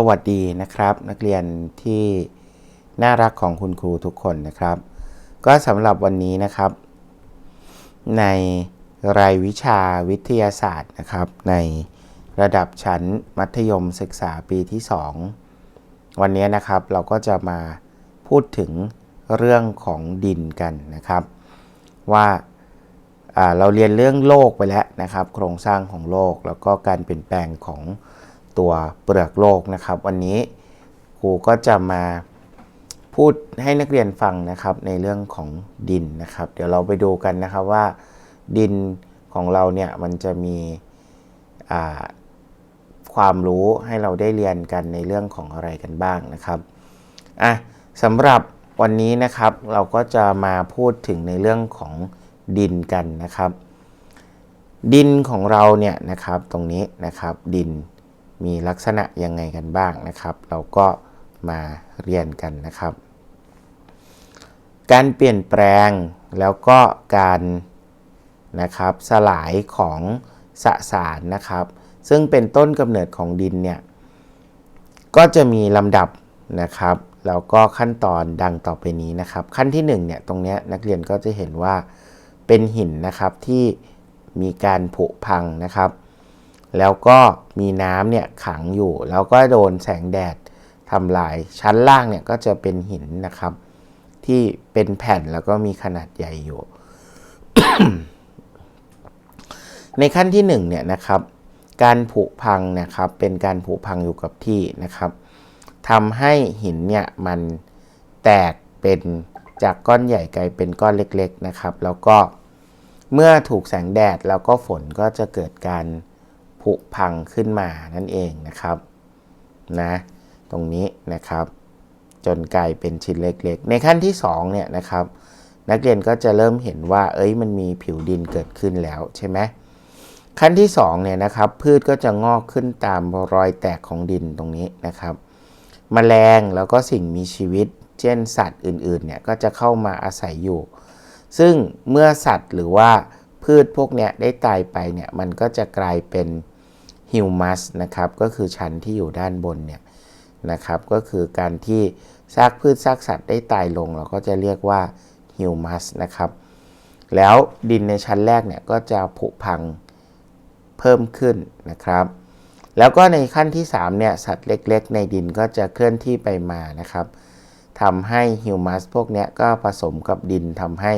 สวัสดีนะครับ นักเรียนที่น่ารักของคุณครูทุกคนนะครับ ก็สำหรับวันนี้นะครับ ในรายวิชาวิทยาศาสตร์นะครับ ในระดับชั้นมัธยมศึกษาปีที่ 2 วันนี้นะครับเราก็จะมาพูดถึงเรื่องของดินกันนะครับ ว่าอ่าเราเรียนเรื่องโลกไปแล้วนะครับ โครงสร้างของโลกแล้วก็การเปลี่ยนแปลงของ ตัวเปลือกโลกนะครับ วันนี้ครูก็จะมาพูดให้นักเรียนฟังนะครับในเรื่องของดินนะครับ เดี๋ยวเราไปดูกันนะครับว่า ดินของเราเนี่ยมันจะมีความรู้ให้เราได้เรียนกันในเรื่องของอะไรกันบ้างนะครับอะสำหรับวันนี้นะครับเราก็จะมาพูดถึงในเรื่องของดินกันนะครับ ดินของเราเนี่ยนะครับตรงนี้นะครับดิน มีลักษณะยังไงกันบ้างนะครับ เราก็มาเรียนกันนะครับ การเปลี่ยนแปลงแล้วก็การนะครับสลายของสสารนะครับ ซึ่งเป็นต้นกำเนิดของดินเนี่ยก็จะมีลำดับนะครับแล้วก็ขั้นตอนดังต่อไปนี้นะครับ ขั้นที่1เนี่ยตรงนี้นักเรียนก็จะเห็นว่าเป็นหินนะครับที่มีการผุพังนะครับ แล้วก็มีน้ำเนี่ยขังอยู่ แล้วก็โดนแสงแดดทำลาย ชั้นล่างเนี่ยก็จะเป็นหินนะครับ ที่เป็นแผ่นแล้วก็มีขนาดใหญ่อยู่ ในขั้นที่1เนี่ยนะครับ การผุพังนะครับเป็นการผุพังอยู่กับที่นะครับทำให้หินเนี่ยมันแตกเป็นจากก้อนใหญ่กลายเป็นก้อนเล็ก ๆนะครับ แล้วก็เมื่อถูกแสงแดดแล้วก็ฝนก็จะเกิดการ ผุพังขึ้นมานั่นเองนะครับนะตรงนี้นะครับ จนกลายเป็นชิ้นเล็กๆ ในขั้นที่2เนี่ยนะครับ นักเรียนก็จะเริ่มเห็นว่า เอ้ยมันมีผิวดินเกิดขึ้นแล้วใช่ไหมขั้นที่2เนี่ยนะครับพืชก็จะงอกขึ้นตามรอยแตกของดินตรงนี้นะครับแมลงแล้วก็สิ่งมีชีวิต เช่นสัตว์อื่นๆเนี่ยก็จะเข้ามาอาศัยอยู่ ซึ่งเมื่อสัตว์หรือว่าพืชพวกเนี้ยได้ตายไปเนี่ยมันก็จะกลายเป็น ฮิวมัสนะครับก็คือชั้นที่อยู่ด้านบนเนี่ยนะครับก็คือการที่ซากพืชซากสัตว์ได้ตายลง เราก็จะเรียกว่าฮิวมัสนะครับแล้วดินในชั้นแรกเนี่ยก็จะผุพังเพิ่มขึ้นนะครับ แล้วก็ในขั้นที่3เนี่ยสัตว์เล็กๆ ในดินก็จะเคลื่อนที่ไปมานะครับทำให้ฮิวมัสพวกนี้ก็ผสมกับดินทำให้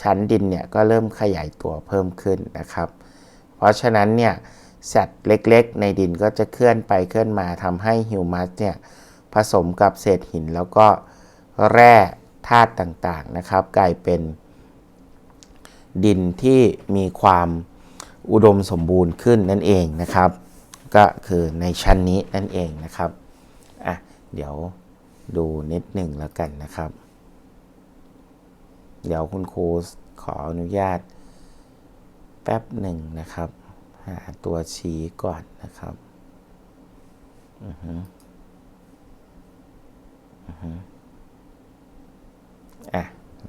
ชั้นดินเนี่ยก็เริ่มขยายตัวเพิ่มขึ้นนะครับ เพราะฉะนั้นเนี่ย สัตว์เล็กๆ ในดินก็จะเคลื่อนไปเคลื่อนมาทำให้ฮิวมัสเนี่ยผสมกับเศษหินแล้วก็แร่ธาตุต่างๆนะครับ กลายเป็นดินที่มีความอุดมสมบูรณ์ขึ้นนั่นเองนะครับ ก็คือในชั้นนี้นั่นเองนะครับอะเดี๋ยวดูนิดหนึ่งแล้วกันนะครับ เดี๋ยวคุณครูขออนุญาตแป๊บหนึ่งนะครับ หาตัวชี้ก่อนนะครับอือฮึอือฮึอะ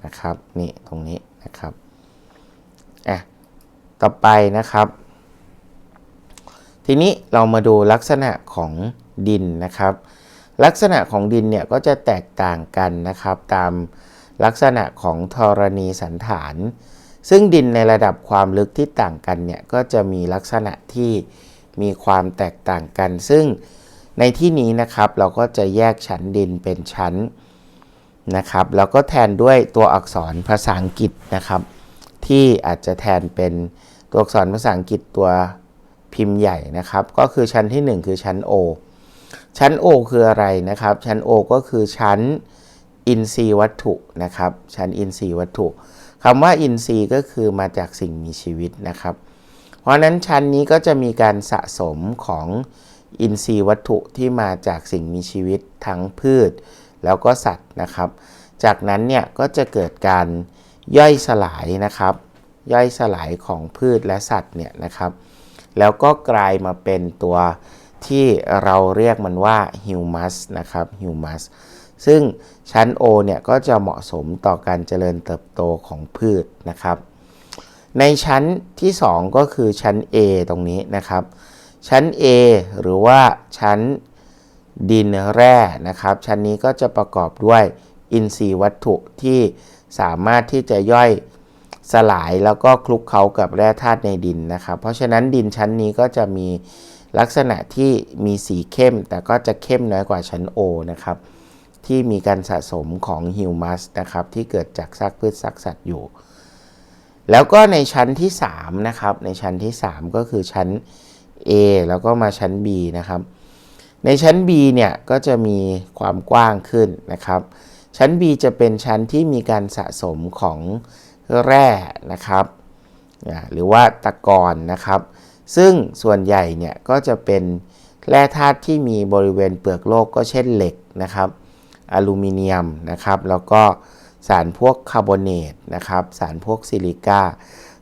นะครับ นี่ตรงนี้นะครับอะต่อไปนะครับ ทีนี้เรามาดูลักษณะของดินนะครับ ลักษณะของดินเนี่ยก็จะแตกต่างกันนะครับ ตามลักษณะของธรณีสันฐาน ซึ่งดินในระดับความลึกที่ต่างกันเนี่ยก็จะมีลักษณะที่มีความแตกต่างกัน ซึ่งในที่นี้นะครับเราก็จะแยกชั้นดินเป็นชั้นนะครับแล้วก็แทนด้วยตัวอักษรภาษาอังกฤษนะครับ ที่อาจจะแทนเป็นตัวอักษรภาษาอังกฤษตัวพิมพ์ใหญ่นะครับ ก็คือชั้นที่ 1 คือชั้น O ชั้น O คืออะไรนะครับ ชั้น O ก็คือชั้นอินทรีย์วัตถุนะครับ ชั้นอินทรีย์วัตถุ คำว่าอินทรีย์ก็คือมาจากสิ่งมีชีวิตนะครับ เพราะนั้นชั้นนี้ก็จะมีการสะสมของอินทรีย์วัตถุที่มาจากสิ่งมีชีวิตทั้งพืช แล้วก็สัตว์นะครับ จากนั้นเนี่ยก็จะเกิดการย่อยสลายนะครับ ย่อยสลายของพืชและสัตว์เนี่ยนะครับ แล้วก็กลายมาเป็นตัวที่เราเรียกมันว่าฮิวมัสนะครับฮิวมัส ซึ่งชั้น O เนี่ยก็จะเหมาะสมต่อการเจริญเติบโตของพืชนะครับ ในชั้นที่ 2 ก็คือชั้น A ตรงนี้นะครับ ชั้น A หรือว่าชั้นดินแร่นะครับ ชั้นนี้ก็จะประกอบด้วยอินทรีย์วัตถุที่สามารถที่จะย่อยสลายแล้วก็คลุกเคล้ากับแร่ธาตุในดินนะครับ เพราะฉะนั้นดินชั้นนี้ก็จะมีลักษณะที่มีสีเข้ม แต่ก็จะเข้มน้อยกว่าชั้น O นะครับ ที่มีการสะสมของฮิวมัสนะครับที่เกิดจากซากพืชซากสัตว์อยู่ แล้วก็ในชั้นที่3นะครับในชั้นที่ 3 ก็คือชั้น A แล้วก็มาชั้น B นะครับ ในชั้น B เนี่ยก็จะมีความกว้างขึ้นนะครับ ชั้น B จะเป็นชั้นที่มีการสะสมของแร่นะครับหรือว่าตะกอนนะครับ ซึ่งส่วนใหญ่เนี่ยก็จะเป็นแร่ธาตุที่มีบริเวณเปลือกโลกก็เช่นเหล็กนะครับ อลูมิเนียมนะครับ แล้วก็สารพวกคาร์บอเนตนะครับ สารพวกซิลิก้า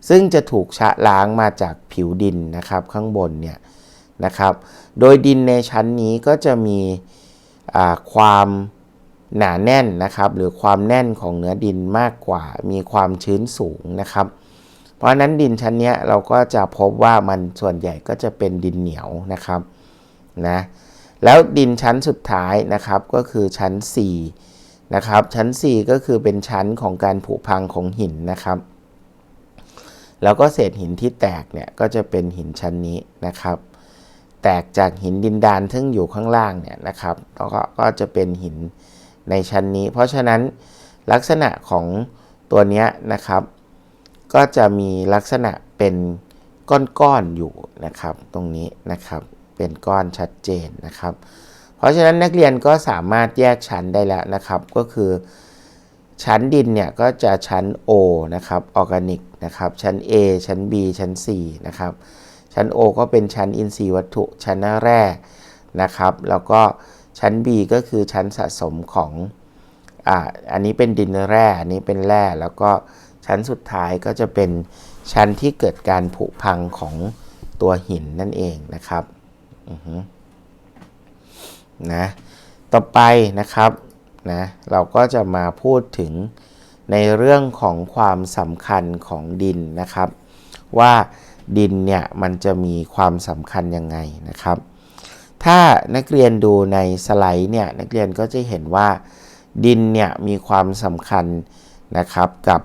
ซึ่งจะถูกชะล้างมาจากผิวดินนะครับ ข้างบนเนี่ยนะครับ โดยดินในชั้นนี้ก็จะมีความหนาแน่นนะครับ หรือความแน่นของเนื้อดินมากกว่า มีความชื้นสูงนะครับ เพราะนั้นดินชั้นนี้เราก็จะพบว่ามันส่วนใหญ่ก็จะเป็นดินเหนียวนะครับนะ แล้วดินชั้นสุดท้ายนะครับก็คือชั้น 4 นะครับ ชั้น 4 ก็คือเป็นชั้นของการผุพังของหินนะครับ แล้วก็เศษหินที่แตกเนี่ยก็จะเป็นหินชั้นนี้นะครับ แตกจากหินดินดานซึ่งอยู่ข้างล่างเนี่ยนะครับแล้วก็ก็จะเป็นหินในชั้นนี้ เพราะฉะนั้นลักษณะของตัวนี้นะครับ ก็จะมีลักษณะเป็นก้อนๆอยู่นะครับ ตรงนี้นะครับ เป็นก้อนชัดเจนนะครับ เพราะฉะนั้นนักเรียนก็สามารถแยกชั้นได้แล้วนะครับ ก็คือ ชั้นดินเนี่ยก็จะชั้น O นะครับออร์แกนิกนะครับ ชั้น A ชั้น B ชั้น C นะครับ ชั้น O ก็เป็นชั้นอินทรีย์วัตถุ ชั้นแร่นะครับ แล้วก็ชั้น B ก็คือชั้นสะสมของอ่าอันนี้เป็นดินแร่อันนี้เป็นแร่แล้วก็ชั้นสุดท้ายก็จะเป็นชั้นที่เกิดการผุพังของตัวหินนั่นเองนะครับ นะ ต่อไปนะครับนะ เราก็จะมาพูดถึงในเรื่องของความสำคัญของดินนะครับ ว่าดินเนี่ยมันจะมีความสำคัญยังไงนะครับ ถ้านักเรียนดูในสไลด์เนี่ยนักเรียนก็จะเห็นว่าดินเนี่ยมีความสำคัญนะครับกับ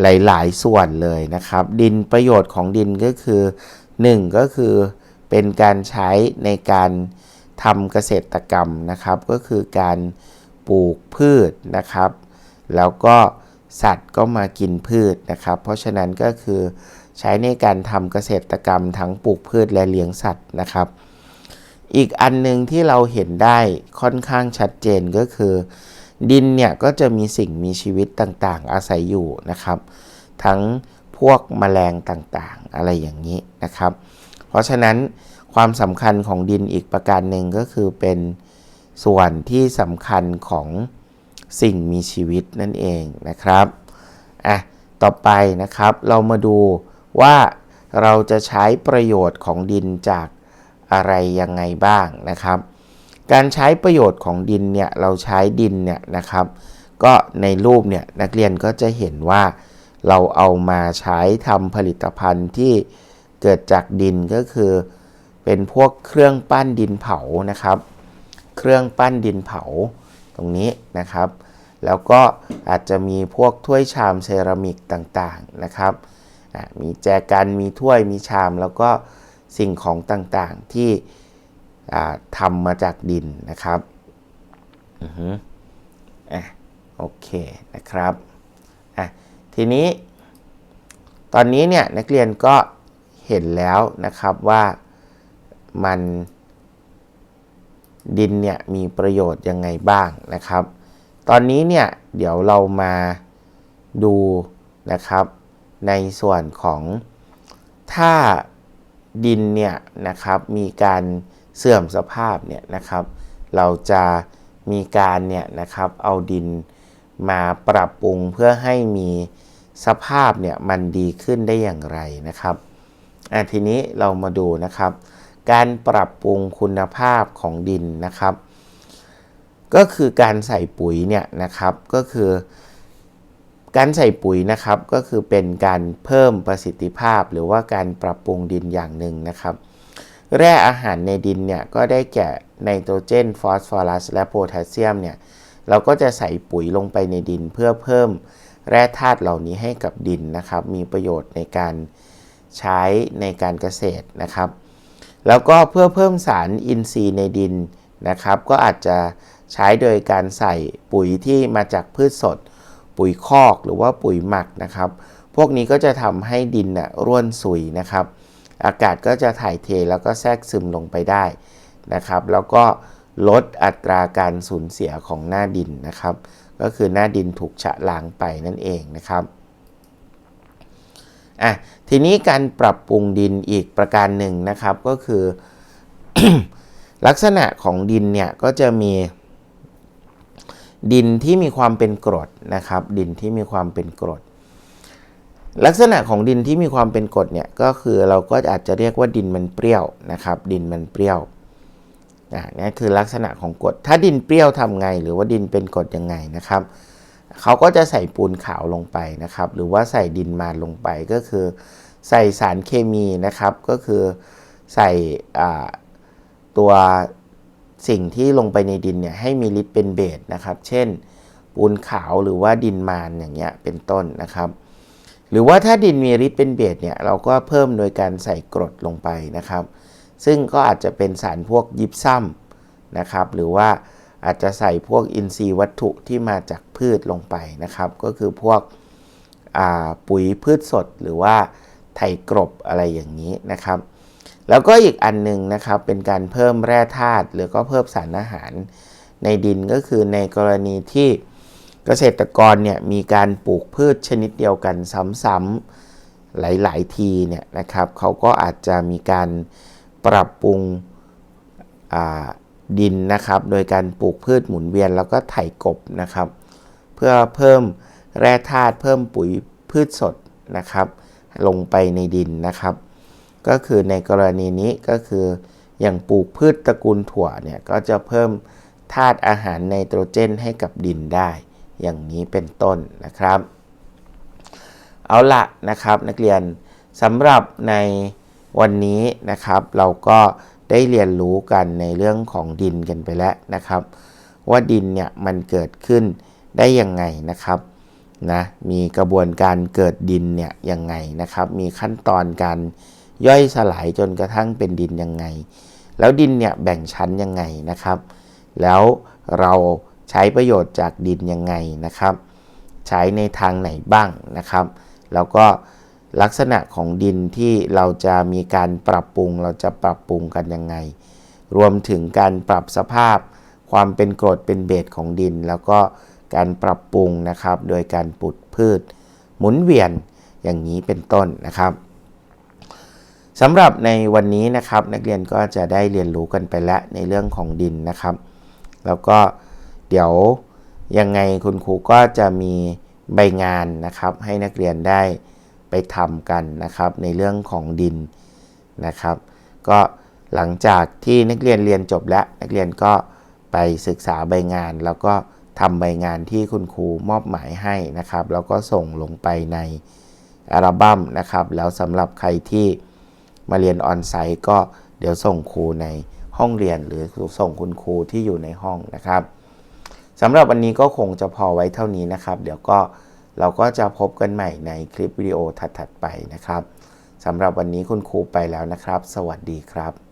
หลาย ๆ ส่วนเลยนะครับ ดินประโยชน์ของดินก็คือ 1 ก็คือ เป็นการใช้ในการทำเกษตรกรรมนะครับ ก็คือการปลูกพืชนะครับ แล้วก็สัตว์ก็มากินพืชนะครับ เพราะฉะนั้นก็คือใช้ในการทำเกษตรกรรมทั้งปลูกพืชและเลี้ยงสัตว์นะครับ อีกอันหนึ่งที่เราเห็นได้ค่อนข้างชัดเจนก็คือ ดินเนี่ยก็จะมีสิ่งมีชีวิตต่างๆ อาศัยอยู่นะครับ ทั้งพวกแมลงต่างๆ อะไรอย่างนี้นะครับ ราะฉะนั้นความสำคัญของดินอีกประการหนึ่งก็คือเป็นส่วนที่สำคัญของสิ่งมีชีวิตนั่นเองนะครับอะต่อไปนะครับเรามาดูว่าเราจะใช้ประโยชน์ของดินจากอะไรยังไงบ้างนะครับ การใช้ประโยชน์ของดินเนี่ยเราใช้ดินเนี่ยนะครับ ก็ในรูปเนี่ยนักเรียนก็จะเห็นว่าเราเอามาใช้ทำผลิตภัณฑ์ที่ เกิดจากดินก็คือ เป็นพวกเครื่องปั้นดินเผานะครับ เครื่องปั้นดินเผาตรงนี้นะครับ แล้วก็อาจจะมีพวกถ้วยชามเซรามิกต่างๆนะครับ มีแจกันมีถ้วยมีชามแล้วก็สิ่งของต่างๆที่ทำมาจากดินนะครับอือฮึอะโอเคนะครับอะทีนี้ตอนนี้เนี่ยนักเรียนก็ เห็นแล้วนะครับว่ามันดินเนี่ยมีประโยชน์ยังไงบ้างนะครับ ตอนนี้เนี่ยเดี๋ยวเรามาดูนะครับในส่วนของถ้าดินเนี่ยนะครับมีการเสื่อมสภาพเนี่ยนะครับ เราจะมีการเนี่ยนะครับเอาดินมาปรับปรุงเพื่อให้มีสภาพเนี่ยมันดีขึ้นได้อย่างไรนะครับ อะทีนี้เรามาดูนะครับ การปรับปรุงคุณภาพของดินนะครับ ก็คือการใส่ปุ๋ยเนี่ยนะครับก็คือการใส่ปุ๋ยนะครับก็คือเป็นการเพิ่มประสิทธิภาพ หรือว่าการปรับปรุงดินอย่างหนึ่งนะครับ แร่อาหารในดินเนี่ยก็ได้แก่ไนโตรเจนฟอสฟอรัสและโพแทสเซียมเนี่ยเราก็จะใส่ปุ๋ยลงไปในดินเพื่อเพิ่มแร่ธาตุเหล่านี้ให้กับดินนะครับ มีประโยชน์ในการ ใช้ในการเกษตรนะครับ แล้วก็เพื่อเพิ่มสารอินทรีย์ในดินนะครับ ก็อาจจะใช้โดยการใส่ปุ๋ยที่มาจากพืชสด ปุ๋ยคอกหรือว่าปุ๋ยหมักนะครับ พวกนี้ก็จะทำให้ดินน่ะร่วนซุยนะครับ อากาศก็จะถ่ายเทแล้วก็แทรกซึมลงไปได้นะครับ แล้วก็ลดอัตราการสูญเสียของหน้าดินนะครับ ก็คือหน้าดินถูกฉะล้างไปนั่นเองนะครับ อะทีนี้การปรับปรุงดินอีกประการหนึ่งนะครับก็คือ ลักษณะของดินเนี่ยก็จะมี ดินที่มีความเป็นกรดนะครับ ดินที่มีความเป็นกรด ลักษณะของดินที่มีความเป็นกรดเนี่ยก็คือเราก็อาจจะเรียกว่าดินมันเปรี้ยวนะครับ ดินมันเปรี้ยวอ่านี่คือลักษณะของกรดถ้าดินเปรี้ยวทำไง หรือว่าดินเป็นกรดยังไงนะครับ เขาก็จะใส่ปูนขาวลงไปนะครับ หรือว่าใส่ดินมาลงไปก็คือ ใส่สารเคมีนะครับ ก็คือใส่ตัวสิ่งที่ลงไปในดินเนี่ยให้มีฤทธิ์เป็นเบสนะครับ เช่น ปูนขาวหรือว่าดินมานอย่างเงี้ยเป็นต้นนะครับ หรือว่าถ้าดินมีฤทธิ์เป็นเบสเนี่ยเราก็เพิ่มโดยการใส่กรดลงไปนะครับ ซึ่งก็อาจจะเป็นสารพวกยิบซ้ำนะครับ หรือว่า อาจจะใส่พวกอินทรีย์วัตถุที่มาจากพืชลงไปนะครับ ก็คือพวกปุ๋ยพืชสดหรือว่าไถกรบอะไรอย่างนี้นะครับ แล้วก็อีกอันหนึ่งนะครับเป็นการเพิ่มแร่ธาตุหรือก็เพิ่มสารอาหารในดินก็คือในกรณีที่เกษตรกรเนี่ยมีการปลูกพืชชนิดเดียวกันซ้ำๆหลายๆทีเนี่ยนะครับเขาก็อาจจะมีการปรับปรุง ดินนะครับ โดยการปลูกพืชหมุนเวียนแล้วก็ไถกบนะครับ เพื่อเพิ่มแร่ธาตุเพิ่มปุ๋ยพืชสดนะครับ ลงไปในดินนะครับ ก็คือในกรณีนี้ก็คืออย่างปลูกพืชตระกูลถั่วเนี่ยก็จะเพิ่มธาตุอาหารไนโตรเจนให้กับดินได้ อย่างนี้เป็นต้นนะครับ เอาละนะครับนักเรียนสำหรับในวันนี้นะครับเราก็ ได้เรียนรู้กันในเรื่องของดินกันไปแล้วนะครับ ว่าดินเนี่ยมันเกิดขึ้นได้ยังไงนะครับนะมีกระบวนการเกิดดินเนี่ยยังไงนะครับ มีขั้นตอนการย่อยสลายจนกระทั่งเป็นดินยังไง แล้วดินเนี่ยแบ่งชั้นยังไงนะครับ แล้วเราใช้ประโยชน์จากดินยังไงนะครับ ใช้ในทางไหนบ้างนะครับ แล้วก็ ลักษณะของดินที่เราจะมีการปรับปรุง เราจะปรับปรุงกันยังไง รวมถึงการปรับสภาพ ความเป็นกรดเป็นเบสของดิน แล้วก็การปรับปรุงนะครับ โดยการปลูกพืช หมุนเวียนอย่างนี้เป็นต้นนะครับสำหรับในวันนี้นะครับ นักเรียนก็จะได้เรียนรู้กันไปแล้วในเรื่องของดินนะครับ แล้วก็เดี๋ยวยังไงคุณครูก็จะมีใบงานนะครับ ให้นักเรียนได้ ทำกันนะครับ ในเรื่องของดินนะครับ ก็หลังจากที่นักเรียนเรียนจบแล้วนักเรียนก็ไปศึกษาใบงาน แล้วก็ทำใบงานที่คุณครูมอบหมายให้นะครับ แล้วก็ส่งลงไปในอัลบั้มนะครับ แล้วสำหรับใครที่มาเรียนออนไซต์ก็เดี๋ยวส่งครูในห้องเรียนหรือส่งคุณครูที่อยู่ในห้องนะครับสำหรับวันนี้ก็คงจะพอไว้เท่านี้นะครับ เดี๋ยวก็ เราก็จะพบกันใหม่ในคลิปวิดีโอถัดๆไปนะครับสำหรับวันนี้คุณครูไปแล้วนะครับ สวัสดีครับ